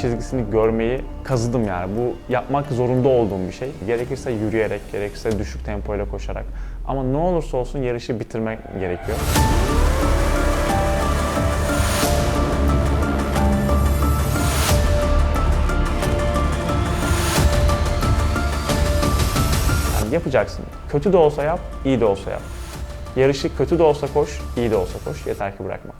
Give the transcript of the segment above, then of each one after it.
çizgisini görmeyi kazıdım yani. Bu yapmak zorunda olduğum bir şey. Gerekirse yürüyerek, gerekirse düşük tempoyla koşarak. Ama ne olursa olsun yarışı bitirmek gerekiyor. Yapacaksın. Kötü de olsa yap, iyi de olsa yap. Yarışı kötü de olsa koş, iyi de olsa koş. Yeter ki bırakma.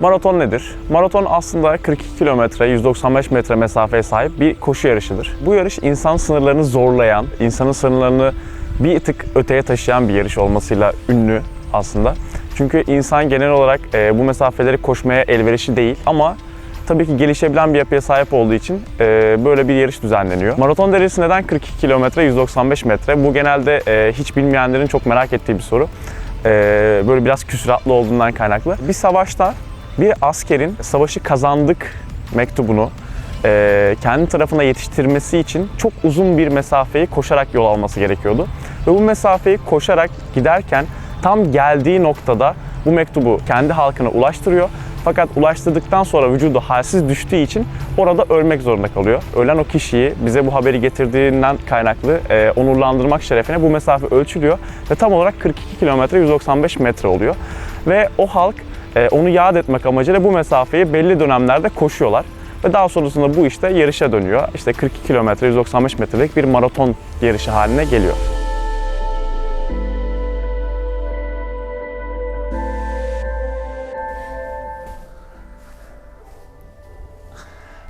Maraton nedir? Maraton aslında 42 kilometre, 195 metre mesafeye sahip bir koşu yarışıdır. Bu yarış insan sınırlarını zorlayan, insanın sınırlarını bir tık öteye taşıyan bir yarış olmasıyla ünlü aslında. Çünkü insan genel olarak e, bu mesafeleri koşmaya elverişli değil ama tabii ki gelişebilen bir yapıya sahip olduğu için e, böyle bir yarış düzenleniyor. Maraton derecesi neden 42 kilometre, 195 metre? Bu genelde e, hiç bilmeyenlerin çok merak ettiği bir soru. E, böyle biraz küsuratlı olduğundan kaynaklı. Bir savaşta bir askerin savaşı kazandık mektubunu e, kendi tarafına yetiştirmesi için çok uzun bir mesafeyi koşarak yol alması gerekiyordu. Ve bu mesafeyi koşarak giderken tam geldiği noktada bu mektubu kendi halkına ulaştırıyor. Fakat ulaştırdıktan sonra vücudu halsiz düştüğü için orada ölmek zorunda kalıyor. Ölen o kişiyi bize bu haberi getirdiğinden kaynaklı e, onurlandırmak şerefine bu mesafe ölçülüyor. Ve tam olarak 42 kilometre 195 metre oluyor. Ve o halk onu yad etmek amacıyla bu mesafeyi belli dönemlerde koşuyorlar. Ve daha sonrasında bu işte yarışa dönüyor. İşte 42 kilometre 195 metrelik bir maraton yarışı haline geliyor.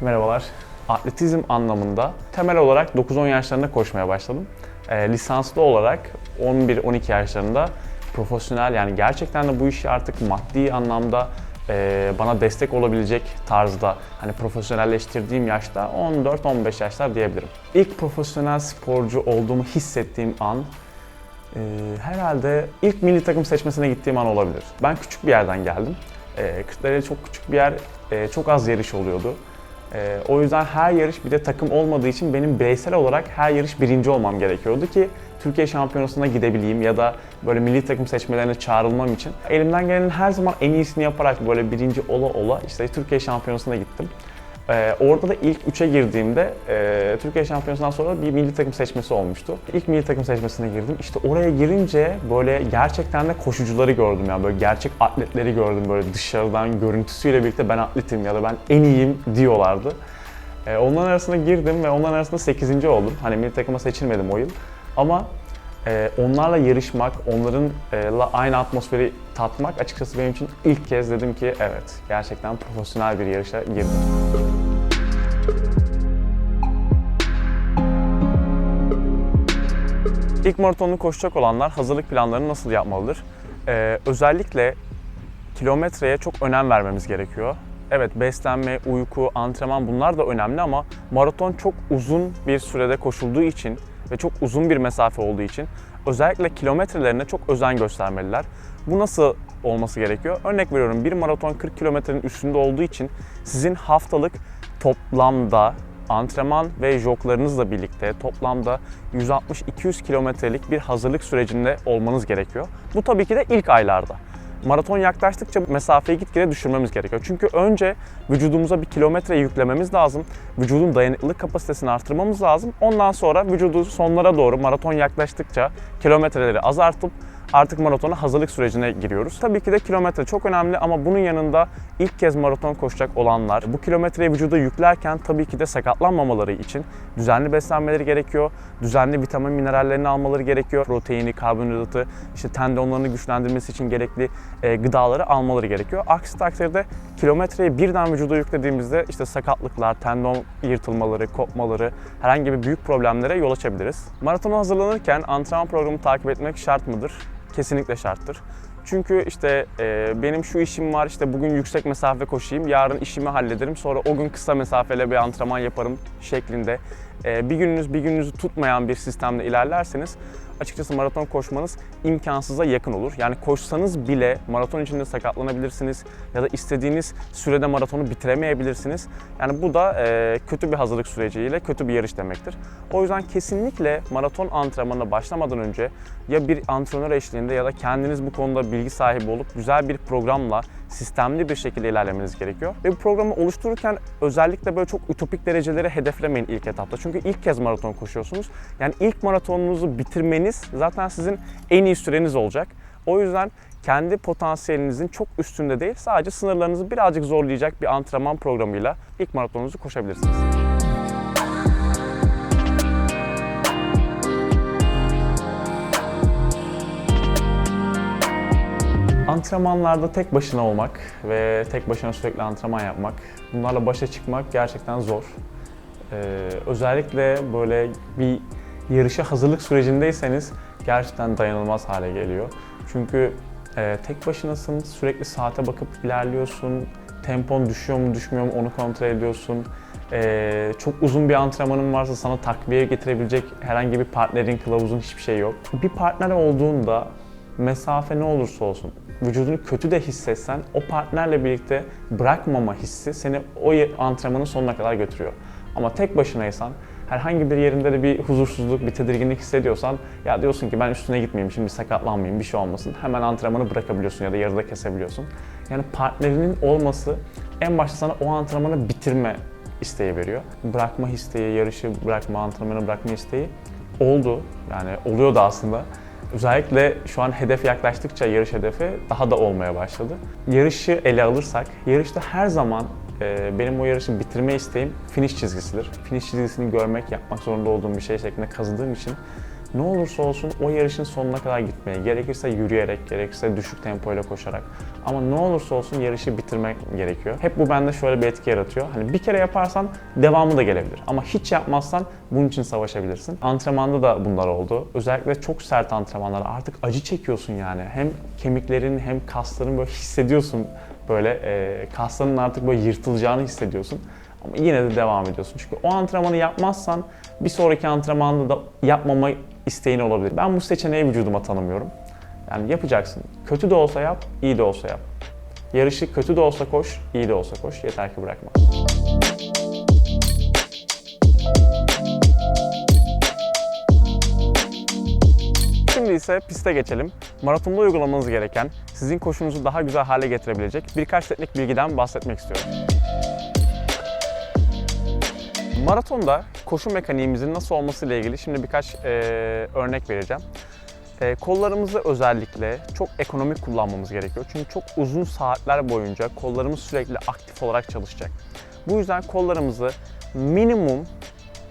Merhabalar. Atletizm anlamında temel olarak 9-10 yaşlarında koşmaya başladım. E, lisanslı olarak 11-12 yaşlarında profesyonel yani gerçekten de bu işi artık maddi anlamda e, bana destek olabilecek tarzda hani profesyonelleştirdiğim yaşta 14-15 yaşlar diyebilirim. İlk profesyonel sporcu olduğumu hissettiğim an e, herhalde ilk milli takım seçmesine gittiğim an olabilir. Ben küçük bir yerden geldim. E, Kırklareli çok küçük bir yer, e, çok az yarış oluyordu. Ee, o yüzden her yarış bir de takım olmadığı için benim bireysel olarak her yarış birinci olmam gerekiyordu ki Türkiye şampiyonasına gidebileyim ya da böyle milli takım seçmelerine çağrılmam için. Elimden gelenin her zaman en iyisini yaparak böyle birinci ola ola işte Türkiye şampiyonasına gittim. Ee, orada da ilk 3'e girdiğimde e, Türkiye şampiyonasından sonra bir milli takım seçmesi olmuştu. İlk milli takım seçmesine girdim. İşte oraya girince böyle gerçekten de koşucuları gördüm yani böyle gerçek atletleri gördüm böyle dışarıdan görüntüsüyle birlikte ben atletim ya da ben en iyiyim diyorlardı. Ee, onların arasına girdim ve onların arasında 8. oldum. Hani milli takıma seçilmedim o yıl. Ama e, onlarla yarışmak, onlarınla aynı atmosferi tatmak açıkçası benim için ilk kez dedim ki evet gerçekten profesyonel bir yarışa girdim. İlk maratonunu koşacak olanlar hazırlık planlarını nasıl yapmalıdır? Ee, özellikle kilometreye çok önem vermemiz gerekiyor. Evet beslenme, uyku, antrenman bunlar da önemli ama maraton çok uzun bir sürede koşulduğu için ve çok uzun bir mesafe olduğu için özellikle kilometrelerine çok özen göstermeliler. Bu nasıl olması gerekiyor? Örnek veriyorum bir maraton 40 kilometrenin üstünde olduğu için sizin haftalık toplamda antrenman ve joglarınızla birlikte toplamda 160-200 kilometrelik bir hazırlık sürecinde olmanız gerekiyor. Bu tabii ki de ilk aylarda. Maraton yaklaştıkça mesafeyi gitgide düşürmemiz gerekiyor. Çünkü önce vücudumuza bir kilometre yüklememiz lazım. Vücudun dayanıklılık kapasitesini artırmamız lazım. Ondan sonra vücudu sonlara doğru maraton yaklaştıkça kilometreleri azaltıp artık maratona hazırlık sürecine giriyoruz. Tabii ki de kilometre çok önemli ama bunun yanında ilk kez maraton koşacak olanlar bu kilometreyi vücuda yüklerken tabii ki de sakatlanmamaları için düzenli beslenmeleri gerekiyor. Düzenli vitamin minerallerini almaları gerekiyor. Proteini, karbonhidratı, işte tendonlarını güçlendirmesi için gerekli e, gıdaları almaları gerekiyor. Aksi takdirde kilometreyi birden vücuda yüklediğimizde işte sakatlıklar, tendon yırtılmaları, kopmaları, herhangi bir büyük problemlere yol açabiliriz. Maratona hazırlanırken antrenman programı takip etmek şart mıdır? Kesinlikle şarttır. Çünkü işte e, benim şu işim var, işte bugün yüksek mesafe koşayım, yarın işimi hallederim, sonra o gün kısa mesafeli bir antrenman yaparım şeklinde e, bir gününüz bir gününüzü tutmayan bir sistemle ilerlerseniz açıkçası maraton koşmanız imkansıza yakın olur. Yani koşsanız bile maraton içinde sakatlanabilirsiniz ya da istediğiniz sürede maratonu bitiremeyebilirsiniz. Yani bu da e, kötü bir hazırlık süreciyle kötü bir yarış demektir. O yüzden kesinlikle maraton antrenmanına başlamadan önce ya bir antrenör eşliğinde ya da kendiniz bu konuda bilgi sahibi olup güzel bir programla sistemli bir şekilde ilerlemeniz gerekiyor. Ve bu programı oluştururken özellikle böyle çok ütopik dereceleri hedeflemeyin ilk etapta. Çünkü ilk kez maraton koşuyorsunuz. Yani ilk maratonunuzu bitirmeniz zaten sizin en iyi süreniz olacak. O yüzden kendi potansiyelinizin çok üstünde değil, sadece sınırlarınızı birazcık zorlayacak bir antrenman programıyla ilk maratonunuzu koşabilirsiniz. Antrenmanlarda tek başına olmak ve tek başına sürekli antrenman yapmak, bunlarla başa çıkmak gerçekten zor. Ee, özellikle böyle bir yarışa hazırlık sürecindeyseniz gerçekten dayanılmaz hale geliyor. Çünkü e, tek başınasın, sürekli saate bakıp ilerliyorsun, tempon düşüyor mu düşmüyor mu onu kontrol ediyorsun. Ee, çok uzun bir antrenmanın varsa sana takviye getirebilecek herhangi bir partnerin, kılavuzun hiçbir şey yok. Bir partner olduğunda mesafe ne olursa olsun, vücudunu kötü de hissetsen o partnerle birlikte bırakmama hissi seni o antrenmanın sonuna kadar götürüyor. Ama tek başınaysan herhangi bir yerinde de bir huzursuzluk, bir tedirginlik hissediyorsan ya diyorsun ki ben üstüne gitmeyeyim, şimdi sakatlanmayayım, bir şey olmasın. Hemen antrenmanı bırakabiliyorsun ya da yarıda kesebiliyorsun. Yani partnerinin olması en başta sana o antrenmanı bitirme isteği veriyor. Bırakma isteği, yarışı bırakma, antrenmanı bırakma isteği oldu. Yani oluyor da aslında. Özellikle şu an hedef yaklaştıkça yarış hedefi daha da olmaya başladı. Yarışı ele alırsak, yarışta her zaman benim o yarışı bitirme isteğim finish çizgisidir. Finish çizgisini görmek, yapmak zorunda olduğum bir şey şeklinde kazıdığım için ne olursa olsun o yarışın sonuna kadar gitmeye, gerekirse yürüyerek, gerekirse düşük tempoyla koşarak ama ne olursa olsun yarışı bitirmek gerekiyor. Hep bu bende şöyle bir etki yaratıyor. Hani bir kere yaparsan devamı da gelebilir ama hiç yapmazsan bunun için savaşabilirsin. Antrenmanda da bunlar oldu. Özellikle çok sert antrenmanlar artık acı çekiyorsun yani. Hem kemiklerin hem kasların böyle hissediyorsun böyle e, kasların artık böyle yırtılacağını hissediyorsun. Ama yine de devam ediyorsun. Çünkü o antrenmanı yapmazsan bir sonraki antrenmanda da yapmama isteğin olabilir. Ben bu seçeneği vücuduma tanımıyorum. Yani yapacaksın. Kötü de olsa yap, iyi de olsa yap. Yarışı kötü de olsa koş, iyi de olsa koş. Yeter ki bırakma. Şimdi ise piste geçelim. Maratonda uygulamanız gereken, sizin koşunuzu daha güzel hale getirebilecek birkaç teknik bilgiden bahsetmek istiyorum. Maratonda koşu mekaniğimizin nasıl olması ile ilgili şimdi birkaç e, örnek vereceğim. E, kollarımızı özellikle çok ekonomik kullanmamız gerekiyor. Çünkü çok uzun saatler boyunca kollarımız sürekli aktif olarak çalışacak. Bu yüzden kollarımızı minimum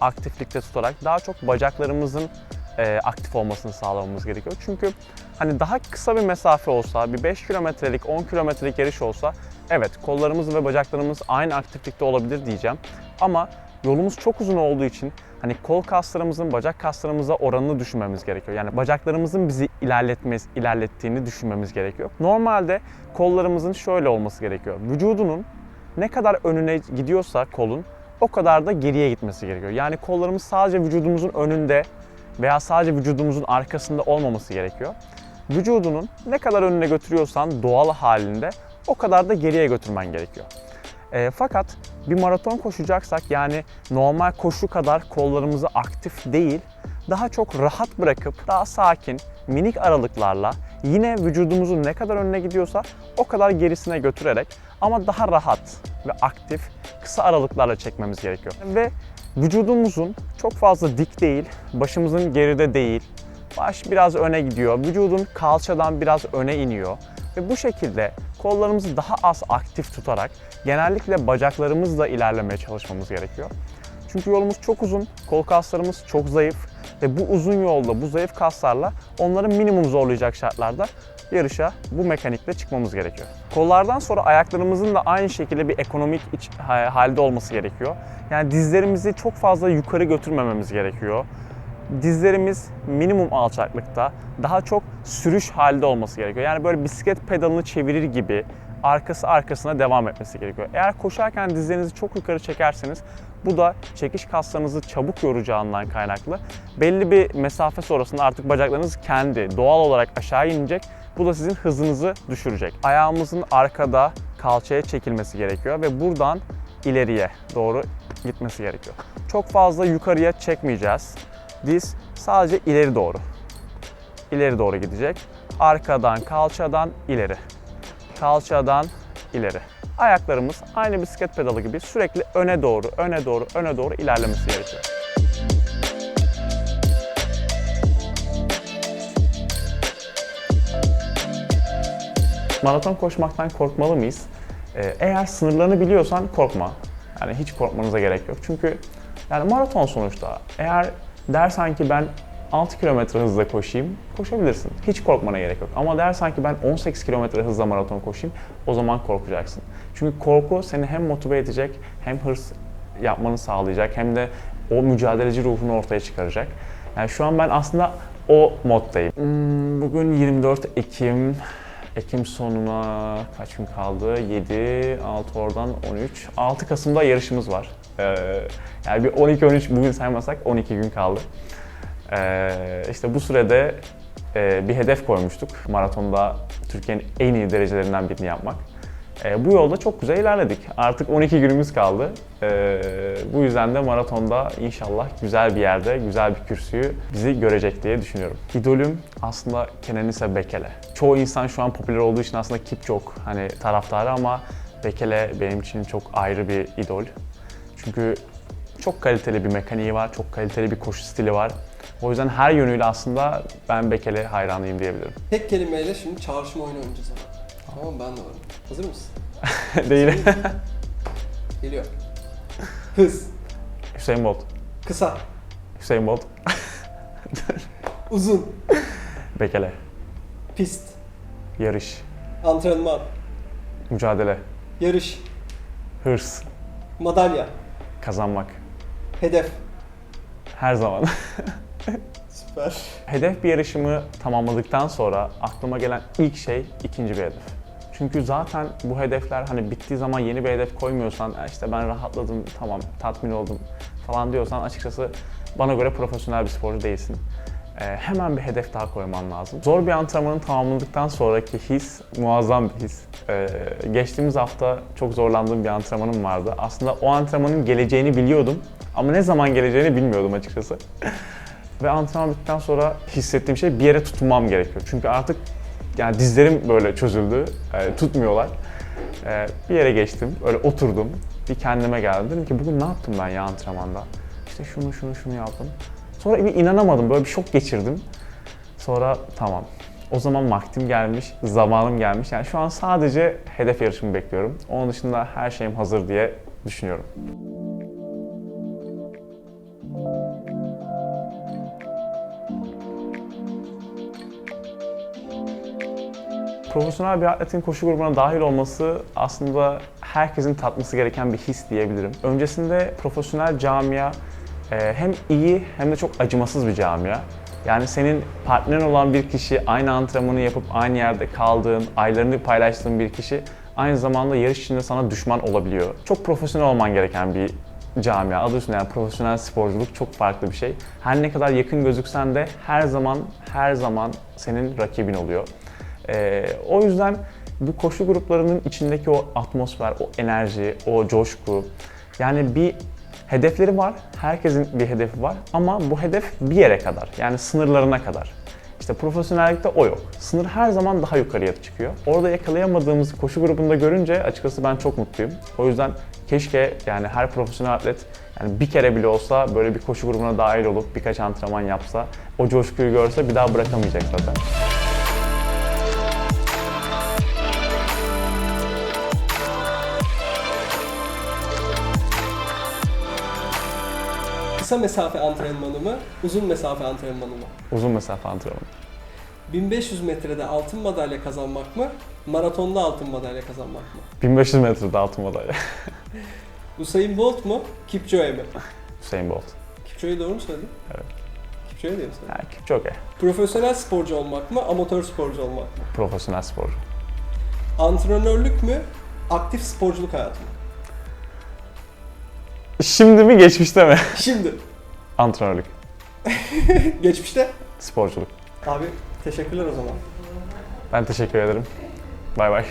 aktiflikte tutarak daha çok bacaklarımızın e, aktif olmasını sağlamamız gerekiyor. Çünkü hani daha kısa bir mesafe olsa, bir 5 kilometrelik, 10 kilometrelik yarış olsa evet kollarımız ve bacaklarımız aynı aktiflikte olabilir diyeceğim. Ama yolumuz çok uzun olduğu için hani kol kaslarımızın bacak kaslarımıza oranını düşünmemiz gerekiyor. Yani bacaklarımızın bizi ilerletmez, ilerlettiğini düşünmemiz gerekiyor. Normalde kollarımızın şöyle olması gerekiyor. Vücudunun ne kadar önüne gidiyorsa kolun o kadar da geriye gitmesi gerekiyor. Yani kollarımız sadece vücudumuzun önünde veya sadece vücudumuzun arkasında olmaması gerekiyor. Vücudunun ne kadar önüne götürüyorsan doğal halinde o kadar da geriye götürmen gerekiyor. E, fakat bir maraton koşacaksak yani normal koşu kadar kollarımızı aktif değil, daha çok rahat bırakıp daha sakin, minik aralıklarla yine vücudumuzun ne kadar önüne gidiyorsa o kadar gerisine götürerek ama daha rahat ve aktif kısa aralıklarla çekmemiz gerekiyor. Ve vücudumuzun çok fazla dik değil, başımızın geride değil, baş biraz öne gidiyor, vücudun kalçadan biraz öne iniyor. Ve bu şekilde kollarımızı daha az aktif tutarak genellikle bacaklarımızla ilerlemeye çalışmamız gerekiyor. Çünkü yolumuz çok uzun, kol kaslarımız çok zayıf ve bu uzun yolda bu zayıf kaslarla onları minimum zorlayacak şartlarda yarışa bu mekanikle çıkmamız gerekiyor. Kollardan sonra ayaklarımızın da aynı şekilde bir ekonomik iç halde olması gerekiyor. Yani dizlerimizi çok fazla yukarı götürmememiz gerekiyor. dizlerimiz minimum alçaklıkta, daha çok sürüş halde olması gerekiyor. Yani böyle bisiklet pedalını çevirir gibi arkası arkasına devam etmesi gerekiyor. Eğer koşarken dizlerinizi çok yukarı çekerseniz bu da çekiş kaslarınızı çabuk yoracağından kaynaklı. Belli bir mesafe sonrasında artık bacaklarınız kendi doğal olarak aşağı inecek. Bu da sizin hızınızı düşürecek. Ayağımızın arkada kalçaya çekilmesi gerekiyor ve buradan ileriye doğru gitmesi gerekiyor. Çok fazla yukarıya çekmeyeceğiz. Diz sadece ileri doğru. İleri doğru gidecek. Arkadan, kalçadan ileri. Kalçadan ileri. Ayaklarımız aynı bisiklet pedalı gibi sürekli öne doğru, öne doğru, öne doğru ilerlemesi gerekiyor. Maraton koşmaktan korkmalı mıyız? Ee, Eğer sınırlarını biliyorsan korkma. Yani hiç korkmanıza gerek yok. Çünkü yani maraton sonuçta. Eğer dersen ki ben 6 kilometre hızla koşayım, koşabilirsin. Hiç korkmana gerek yok. Ama dersen ki ben 18 kilometre hızla maraton koşayım, o zaman korkacaksın. Çünkü korku seni hem motive edecek, hem hırs yapmanı sağlayacak, hem de o mücadeleci ruhunu ortaya çıkaracak. Yani şu an ben aslında o moddayım. Hmm, Bugün 24 Ekim. Ekim sonuna kaç gün kaldı? 7, 6 oradan 13. 6 Kasım'da yarışımız var. Ee, yani bir 12-13 bugün saymasak 12 gün kaldı. Ee, işte bu sürede e, bir hedef koymuştuk. Maratonda Türkiye'nin en iyi derecelerinden birini yapmak. Ee, bu yolda çok güzel ilerledik. Artık 12 günümüz kaldı. Ee, bu yüzden de maratonda inşallah güzel bir yerde, güzel bir kürsüyü bizi görecek diye düşünüyorum. İdolüm aslında Kenenisa Bekele. Çoğu insan şu an popüler olduğu için aslında Kipçok hani taraftarı ama Bekele benim için çok ayrı bir idol. Çünkü çok kaliteli bir mekaniği var, çok kaliteli bir koşu stili var. O yüzden her yönüyle aslında ben Bekele hayranıyım diyebilirim. Tek kelimeyle şimdi çağrışım oyunu oynayacağız. Tamam ben de varım. Hazır mısın? Değil. Geliyor. Hız. Hüseyin Bolt. Kısa. Hüseyin Bolt. Uzun. Bekele. Pist. Yarış. Antrenman. Mücadele. Yarış. Hırs. Madalya. Kazanmak. Hedef. Her zaman. Süper. Hedef bir yarışımı tamamladıktan sonra aklıma gelen ilk şey ikinci bir hedef. Çünkü zaten bu hedefler hani bittiği zaman yeni bir hedef koymuyorsan "E işte ben rahatladım tamam tatmin oldum falan diyorsan açıkçası bana göre profesyonel bir sporcu değilsin. Ee, hemen bir hedef daha koyman lazım. Zor bir antrenmanı tamamladıktan sonraki his muazzam bir his. Ee, geçtiğimiz hafta çok zorlandığım bir antrenmanım vardı. Aslında o antrenmanın geleceğini biliyordum ama ne zaman geleceğini bilmiyordum açıkçası. Ve antrenman bittikten sonra hissettiğim şey bir yere tutunmam gerekiyor. Çünkü artık yani dizlerim böyle çözüldü, e, tutmuyorlar. E, bir yere geçtim, öyle oturdum, bir kendime geldim. Dedim ki bugün ne yaptım ben ya antrenmanda? İşte şunu şunu şunu yaptım. Sonra bir inanamadım, böyle bir şok geçirdim. Sonra tamam, o zaman vaktim gelmiş, zamanım gelmiş. Yani şu an sadece hedef yarışımı bekliyorum. Onun dışında her şeyim hazır diye düşünüyorum. Profesyonel bir atletin koşu grubuna dahil olması aslında herkesin tatması gereken bir his diyebilirim. Öncesinde profesyonel camia e, hem iyi hem de çok acımasız bir camia. Yani senin partnerin olan bir kişi, aynı antrenmanı yapıp aynı yerde kaldığın, aylarını paylaştığın bir kişi aynı zamanda yarış içinde sana düşman olabiliyor. Çok profesyonel olman gereken bir camia. Adı üstünde yani profesyonel sporculuk çok farklı bir şey. Her ne kadar yakın gözüksen de her zaman her zaman senin rakibin oluyor. Ee, o yüzden bu koşu gruplarının içindeki o atmosfer, o enerji, o coşku yani bir hedefleri var. Herkesin bir hedefi var ama bu hedef bir yere kadar. Yani sınırlarına kadar. İşte profesyonellikte o yok. Sınır her zaman daha yukarıya çıkıyor. Orada yakalayamadığımız koşu grubunda görünce açıkçası ben çok mutluyum. O yüzden keşke yani her profesyonel atlet yani bir kere bile olsa böyle bir koşu grubuna dahil olup birkaç antrenman yapsa, o coşkuyu görse bir daha bırakamayacak zaten. Kısa mesafe antrenmanı mı? Uzun mesafe antrenmanı mı? Uzun mesafe antrenmanı. 1500 metrede altın madalya kazanmak mı? Maratonda altın madalya kazanmak mı? 1500 metrede altın madalya. Usain Bolt mu? Kipchoge mi? Hüseyin Bolt. Kipchoge'yi doğru mu söyledim? Evet. Şöyle diyeyim sana. Yani Kipchoge. Profesyonel sporcu olmak mı, amatör sporcu olmak mı? Profesyonel sporcu. Antrenörlük mü, aktif sporculuk hayatı mı? Şimdi mi geçmişte mi? Şimdi, Antrenörlük, geçmişte. sporculuk. Abi teşekkürler o zaman. Ben teşekkür ederim. Bay bay.